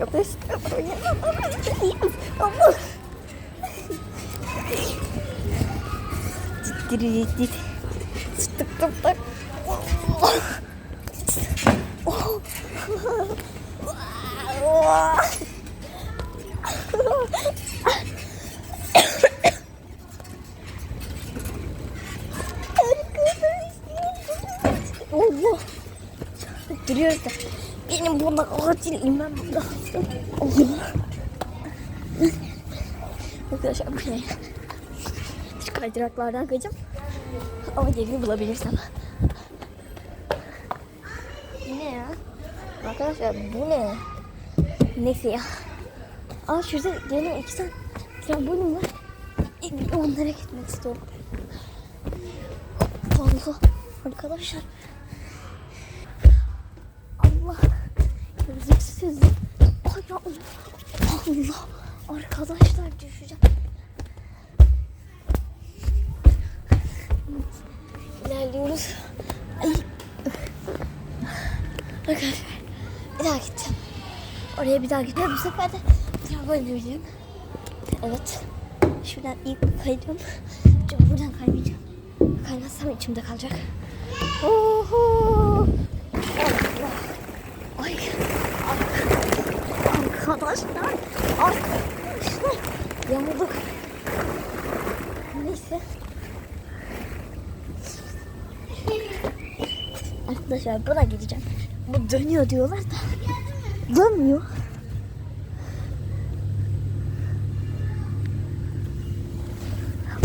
Arkadaşlar oynamamalıyız. Benim buna acil inmem lazım. Arkadaşlar bu ne? Şu kaydıraklardan kayacağım. Ama yerini bulabilirsem. Bu ne ya? Arkadaşlar bu ne? Neyse ya. Aa şurada gene iki tane trambolim var. Onlara gitmek istiyorum. Allah arkadaşlar. Gözüksüz. Ay ya Allah. Arkadaşlar düşeceğim. İlerliyoruz. Ay. Arkadaşlar bir daha gideceğim. Oraya bir daha gideceğim. Bu sefer de tramvay. Evet. Şuradan ilk kayacağım. Buradan kaymayacağım. Kaymazsam içimde kalacak. Oho! Allah! Arkadaşlar! Arkadaşlar! Yamulduk. Neyse. Arkadaşlar buna gideceğim. Bu dönüyor diyorlar da. Dönmüyor.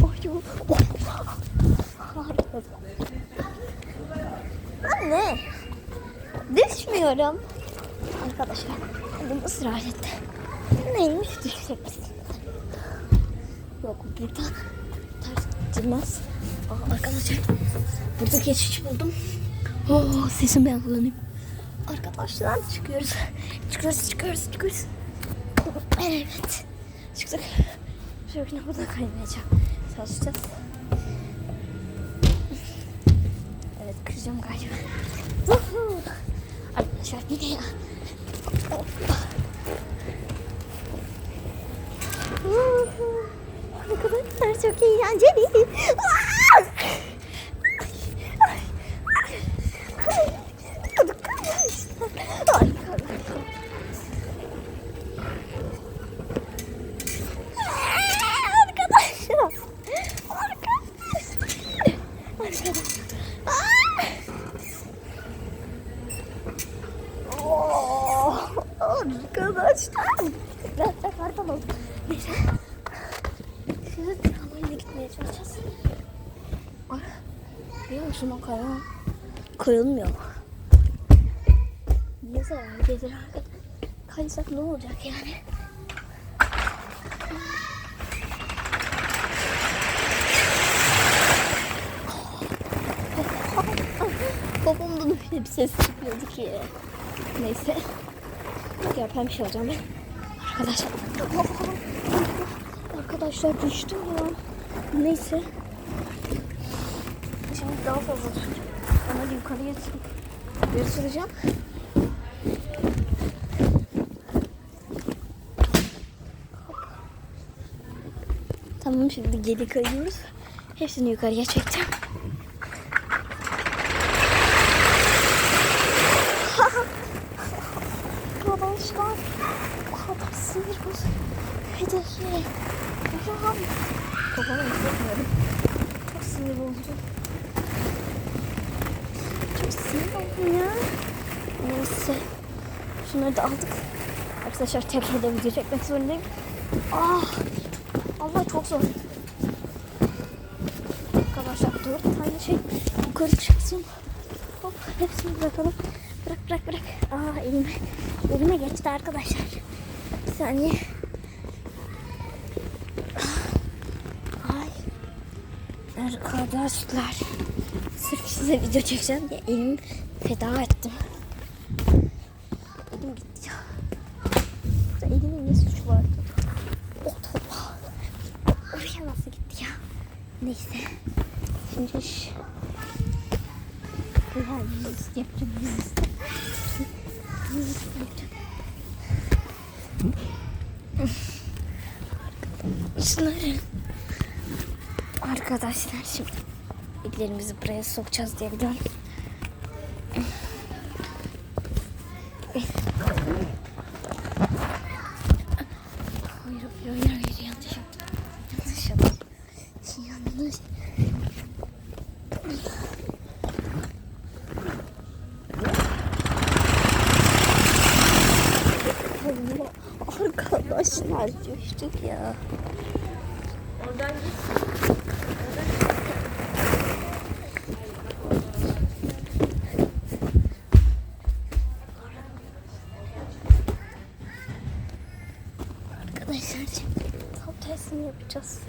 Ay, oh. Anne. Düşmüyorum. Arkadaşlar. Annem ısrar etti. Neymiş düşecek misin? Yok buradan ters gitmez. Aa, arkadaşlar. Burada geçiş buldum. Oh, sesim ben kullanayım. Arkadaşlar çıkıyoruz. Çıkıyoruz, çıkıyoruz, çıkıyoruz. Evet. Çıktık. Şöyle buradan kaymayacağım. Çalışacağız. Evet kıracağım galiba. Arkadaşlar yine ya. Woohoo! Arkadaşlar çok eğlenceli. Aa! Arkadaşlar. Arkadaşlar. Arkadaşlar. Arkadaşlar. Oh, Arkadaşlar. Biraz da kartal oldu. Neyse. Şimdi tramvayla gitmeye çalışacağız. Ay, Biliyor musun o kaya? Koyulmuyor. Ne zaman gelir arkadaşlar? Kaysak ne olacak yani? Babamdan öyle bir ses çıkıyordu ki. Neyse. Yapan bir şey olacağım ben. Arkadaşlar. Arkadaşlar düştüm ya. Neyse. Şimdi daha fazla tutacağım. Ama yukarıya süreceğim. Tamam şimdi geri kayıyoruz. Hepsini yukarıya çekeceğim. Arkadaşlar o sinir bozucu. Hedefi. Hocam. Kafamı hissetmiyorum. Çok sinir bozucu. Çok sinir oldum ya. Neyse. Şunları da aldık. Arkadaşlar tekrar da video çekmek zorundayım. Ah. Allah çok zor. Arkadaşlar dört tane şey yukarı çıksın. Hop hepsini bırakalım. Bırak bırak bırak. Aa elime, elime geçti arkadaşlar. Bir saniye. Ay. Arkadaşlar. Sırf size video çekeceğim diye elimi feda ettim. Elim gitti ya. Burada elimin ne suçu vardı? Oh topa. Oraya nasıl gitti ya? Neyse. Şimdi ş- ya yüz yapacağım yüz. Yüz yapacağım. Şunları. Arkadaşlar şimdi bilgilerimizi buraya sokacağız diye biliyorum. Arkadaşlar coştuk ya. Oradan. Arkadaşlar şimdi tam tersini yapacağız.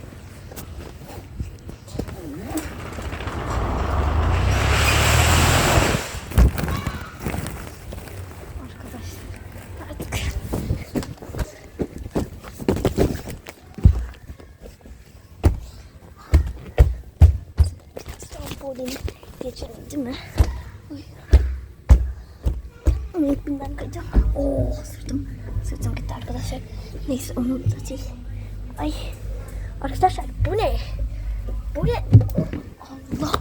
Arkadaşlar artık boğulayım geçelim değil mi? Binden kayacağım. Oo sırtım. Sırtım gitti arkadaşlar. Neyse onu da değil. Ay. Arkadaşlar bu ne? Bu ne? Allah.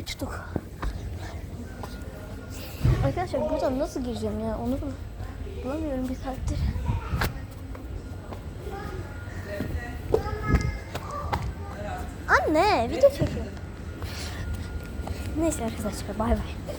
Uçtuk. Arkadaşlar buradan nasıl gireceğim ya? Onu bulamıyorum bir saattir. Anne video çekiyor. Neyse arkadaşlar bay bay.